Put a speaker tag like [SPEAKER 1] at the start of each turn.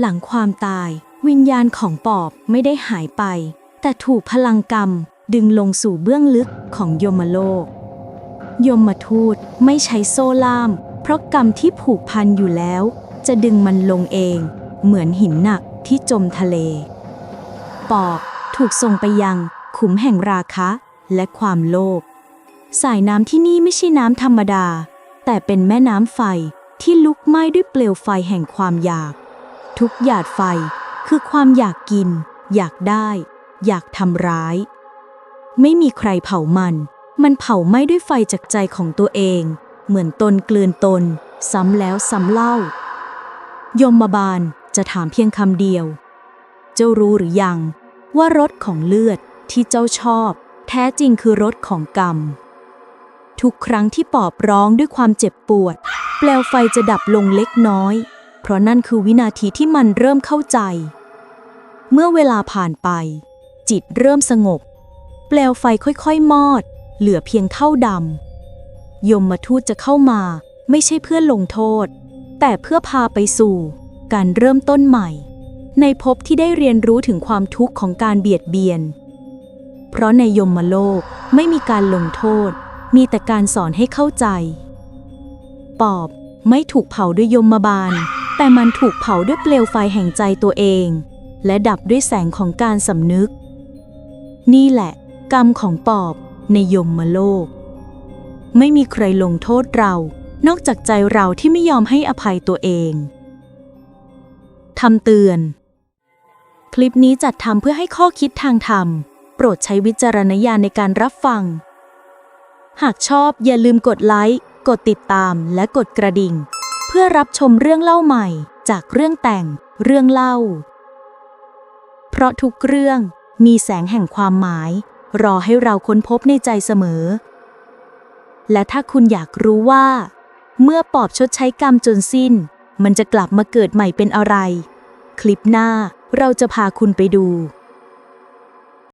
[SPEAKER 1] หลังความตาย วิญญาณของปอบไม่ได้หายไป แต่ถูกพลังกรรมดึงลงสู่เบื้องลึกของยมโลก ยมทูตไม่ใช้โซ่ล่าม เพราะกรรมที่ผูกพันอยู่แล้ว จะดึงมันลงเอง เหมือนหินหนักที่จมทะเล ปอบถูกส่งไปยังขุมแห่งราคะและความโลภสายน้ำที่นี่ไม่ใช่น้ำธรรมดา แต่เป็นแม่น้ำไฟที่ลุกไหม้ด้วยเปลวไฟแห่งความอยาก ทุกหยาดไฟคือความอยากกิน อยากได้ อยากทำร้าย ไม่มีใครเผามัน มันเผาไหม้ด้วยไฟจากใจของตัวเอง เหมือนตนกลืนตน ซ้ำแล้วซ้ำเล่า ยมบาลจะถามเพียงคำเดียว เจ้ารู้หรือยัง ว่ารสของเลือดที่เจ้าชอบ แท้จริงคือรสของกรรม ทุกครั้งที่ปอบร้องด้วยความเจ็บปวดเปลวไฟจะดับลงเล็กน้อย เพราะนั่นคือวินาทีที่มันเริ่มเข้าใจ เมื่อเวลาผ่านไป จิตเริ่มสงบ เปลวไฟค่อยๆ มอด เหลือเพียงเท่าดำยมมาทูตจะเข้ามา ไม่ใช่เพื่อลงโทษ แต่เพื่อพาไปสู่ การเริ่มต้นใหม่ ในภพที่ได้เรียนรู้ถึงความทุกข์ของการเบียดเบียน เพราะในยมโลกไม่มีการลงโทษ มีแต่การสอนให้เข้าใจ ปอบไม่ถูกเผาด้วยยมบาล แต่มันถูกเผาด้วยเปลวไฟแห่งใจตัวเอง และดับด้วยแสงของการสำนึก นี่แหละ กรรมของปอบในยมโลก ไม่มีใครลงโทษเรา นอกจากใจเราที่ไม่ยอมให้อภัยตัวเองคำเตือน คลิปนี้จัดทำเพื่อให้ข้อคิดทางธรรม โปรดใช้วิจารณญาณในการรับฟัง หากชอบอย่าลืมกดไลค์ กดติดตามและกดกระดิ่ง เพื่อรับชมเรื่องเล่าใหม่จากเรื่องแต่งเรื่องเล่า เพราะทุกเรื่องมีแสงแห่งความหมาย รอให้เราค้นพบในใจเสมอ และถ้าคุณอยากรู้ว่า เมื่อปอบชดใช้กรรมจนสิ้น มันจะกลับมาเกิดใหม่เป็นอะไร คลิปหน้าเราจะพาคุณไปดู